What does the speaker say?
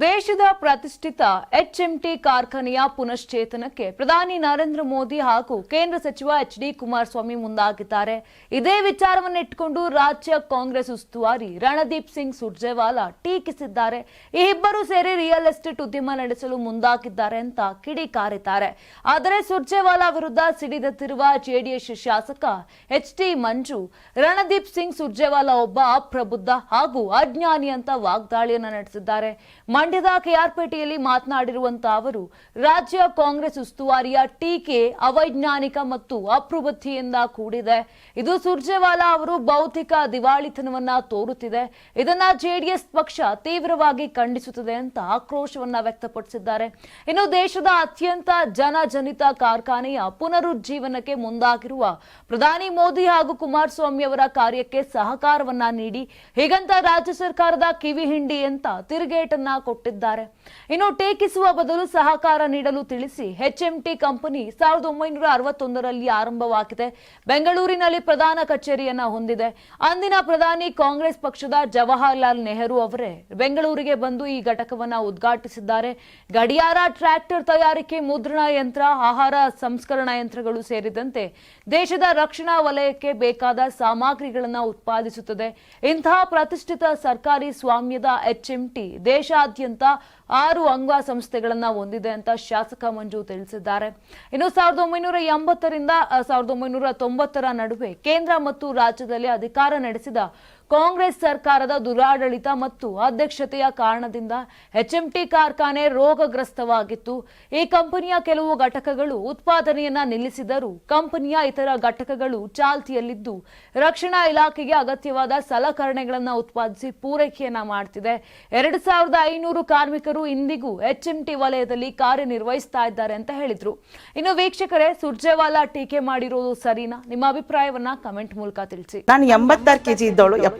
ದೇಶದ ಪ್ರತಿಷ್ಠಿತ ಎಚ್ಎಂಟಿ ಕಾರ್ಖಾನೆಯ ಪುನಶ್ಚೇತನಕ್ಕೆ ಪ್ರಧಾನಿ ನರೇಂದ್ರ ಮೋದಿ ಹಾಗೂ ಕೇಂದ್ರ ಸಚಿವ ಎಚ್ ಡಿ ಕುಮಾರಸ್ವಾಮಿ ಮುಂದಾಗಿದ್ದಾರೆ. ಇದೇ ವಿಚಾರವನ್ನಿಟ್ಟುಕೊಂಡು ರಾಜ್ಯ ಕಾಂಗ್ರೆಸ್ ಉಸ್ತುವಾರಿ ರಣದೀಪ್ ಸಿಂಗ್ ಸುರ್ಜೇವಾಲಾ ಟೀಕಿಸಿದ್ದಾರೆ. ಈ ಇಬ್ಬರು ಸೇರಿ ರಿಯಲ್ ಎಸ್ಟೇಟ್ ಉದ್ಯಮ ನಡೆಸಲು ಮುಂದಾಗಿದ್ದಾರೆ ಅಂತ ಕಿಡಿಕಾರಿದ್ದಾರೆ ಆದರೆ ಸುರ್ಜೇವಾಲಾ ವಿರುದ್ಧ ಸಿಡಿದತ್ತಿರುವ ಜೆಡಿಎಸ್ ಶಾಸಕ ಎಚ್ ಟಿ ಮಂಜು, ರಣದೀಪ್ ಸಿಂಗ್ ಸುರ್ಜೇವಾಲಾ ಒಬ್ಬ ಅಪ್ರಬುದ್ಧ ಹಾಗೂ ಅಜ್ಞಾನಿ ಅಂತ ವಾಗ್ದಾಳಿಯನ್ನು ನಡೆಸಿದ್ದಾರೆ. ಮಂಡ್ಯದ ಕೆಆರ್ಪೇಟೆಯಲ್ಲಿ ಮಾತನಾಡಿರುವಂತ ಅವರು, ರಾಜ್ಯ ಕಾಂಗ್ರೆಸ್ ಉಸ್ತುವಾರಿಯ ಟೀಕೆ ಅವೈಜ್ಞಾನಿಕ ಮತ್ತು ಅಪ್ರಬುದ್ಧಿಯಿಂದ ಕೂಡಿದೆ. ಇದು ಸುರ್ಜೇವಾಲಾ ಅವರು ಭೌತಿಕ ದಿವಾಳಿತನವನ್ನ ತೋರುತ್ತಿದೆ. ಇದನ್ನ ಜೆಡಿಎಸ್ ಪಕ್ಷ ತೀವ್ರವಾಗಿ ಖಂಡಿಸುತ್ತದೆ ಅಂತ ಆಕ್ರೋಶವನ್ನ ವ್ಯಕ್ತಪಡಿಸಿದ್ದಾರೆ. ಇನ್ನು ದೇಶದ ಅತ್ಯಂತ ಜನಜನಿತ ಕಾರ್ಖಾನೆಯ ಪುನರುಜ್ಜೀವನಕ್ಕೆ ಮುಂದಾಗಿರುವ ಪ್ರಧಾನಿ ಮೋದಿ ಹಾಗೂ ಕುಮಾರಸ್ವಾಮಿ ಅವರ ಕಾರ್ಯಕ್ಕೆ ಸಹಕಾರವನ್ನ ನೀಡಿ, ಹೀಗಂತ ರಾಜ್ಯ ಸರ್ಕಾರದ ಕಿವಿ ಹಿಂಡಿ ಅಂತ ತಿರುಗೇಟನ್ನ ಕೊಟ್ಟಿದ್ದಾರೆ. ಇನ್ನು ಟೇಕಿಸುವ ಬದಲು ಸಹಕಾರ ನೀಡಲು ತಿಳಿಸಿ ಎಚ್ಎಂಟಿ ಕಂಪನಿ ಸಾವಿರದ ಒಂಬೈನೂರ ಅರವತ್ತೊಂದರಲ್ಲಿ ಆರಂಭವಾಗಿದೆ. ಬೆಂಗಳೂರಿನಲ್ಲಿ ಪ್ರಧಾನ ಕಚೇರಿಯನ್ನ ಹೊಂದಿದೆ. ಅಂದಿನ ಪ್ರಧಾನಿ ಕಾಂಗ್ರೆಸ್ ಪಕ್ಷದ ಜವಾಹರ್ಲಾಲ್ ನೆಹರು ಅವರೇ ಬೆಂಗಳೂರಿಗೆ ಬಂದು ಈ ಘಟಕವನ್ನ ಉದ್ಘಾಟಿಸಿದ್ದಾರೆ. ಗಡಿಯಾರ ಟ್ರ್ಯಾಕ್ಟರ್ ತಯಾರಿಕೆ, ಮುದ್ರಣ ಯಂತ್ರ, ಆಹಾರ ಸಂಸ್ಕರಣಾ ಯಂತ್ರಗಳು ಸೇರಿದಂತೆ ದೇಶದ ರಕ್ಷಣಾ ವಲಯಕ್ಕೆ ಬೇಕಾದ ಸಾಮಗ್ರಿಗಳನ್ನು ಉತ್ಪಾದಿಸುತ್ತದೆ. ಇಂತಹ ಪ್ರತಿಷ್ಠಿತ ಸರ್ಕಾರಿ ಸ್ವಾಮ್ಯದ ಎಚ್ಎಂಟಿ ದೇಶಾದ್ಯಂತ ಆರು ಅಂಗ ಸಂಸ್ಥೆಗಳನ್ನ ಹೊಂದಿದೆ ಅಂತ ಶಾಸಕ ಮಂಜು ತಿಳಿಸಿದ್ದಾರೆ. ಇನ್ನು ಸಾವಿರದ ಒಂಬೈನೂರ ಎಂಬತ್ತರಿಂದ ಸಾವಿರದ ಒಂಬೈನೂರ ತೊಂಬತ್ತರ ನಡುವೆ ಕೇಂದ್ರ ಮತ್ತು ರಾಜ್ಯದಲ್ಲಿ ಅಧಿಕಾರ ನಡೆಸಿದ ಕಾಂಗ್ರೆಸ್ ಸರ್ಕಾರದ ದುರಾಡಳಿತ ಮತ್ತು ಅಧ್ಯಕ್ಷತೆಯ ಕಾರಣದಿಂದ ಎಚ್ಎಂಟಿ ಕಾರ್ಖಾನೆ ರೋಗಗ್ರಸ್ತವಾಗಿತ್ತು. ಈ ಕಂಪನಿಯ ಕೆಲವು ಘಟಕಗಳು ಉತ್ಪಾದನೆಯನ್ನ ನಿಲ್ಲಿಸಿದರೂ ಕಂಪನಿಯ ಇತರ ಘಟಕಗಳು ಚಾಲ್ತಿಯಲ್ಲಿದ್ದು, ರಕ್ಷಣಾ ಇಲಾಖೆಗೆ ಅಗತ್ಯವಾದ ಸಲಕರಣೆಗಳನ್ನು ಉತ್ಪಾದಿಸಿ ಪೂರೈಕೆಯನ್ನ ಮಾಡ್ತಿದೆ. ಎರಡು ಸಾವಿರದ ಐನೂರು ಕಾರ್ಮಿಕರು ಇಂದಿಗೂ ಎಚ್ಎಂಟಿ ವಲಯದಲ್ಲಿ ಕಾರ್ಯನಿರ್ವಹಿಸ್ತಾ ಇದ್ದಾರೆ ಅಂತ ಹೇಳಿದ್ರು. ಇನ್ನು ವೀಕ್ಷಕರೇ, ಸುರ್ಜೇವಾಲಾ ಟೀಕೆ ಮಾಡಿರೋದು ಸರಿನಾ? ನಿಮ್ಮ ಅಭಿಪ್ರಾಯವನ್ನ ಕಮೆಂಟ್ ಮೂಲಕ ತಿಳಿಸಿ. ನಾನು ಎಂಬತ್ತಾರು ಕೆಜಿ ಇದ್ದವಳು.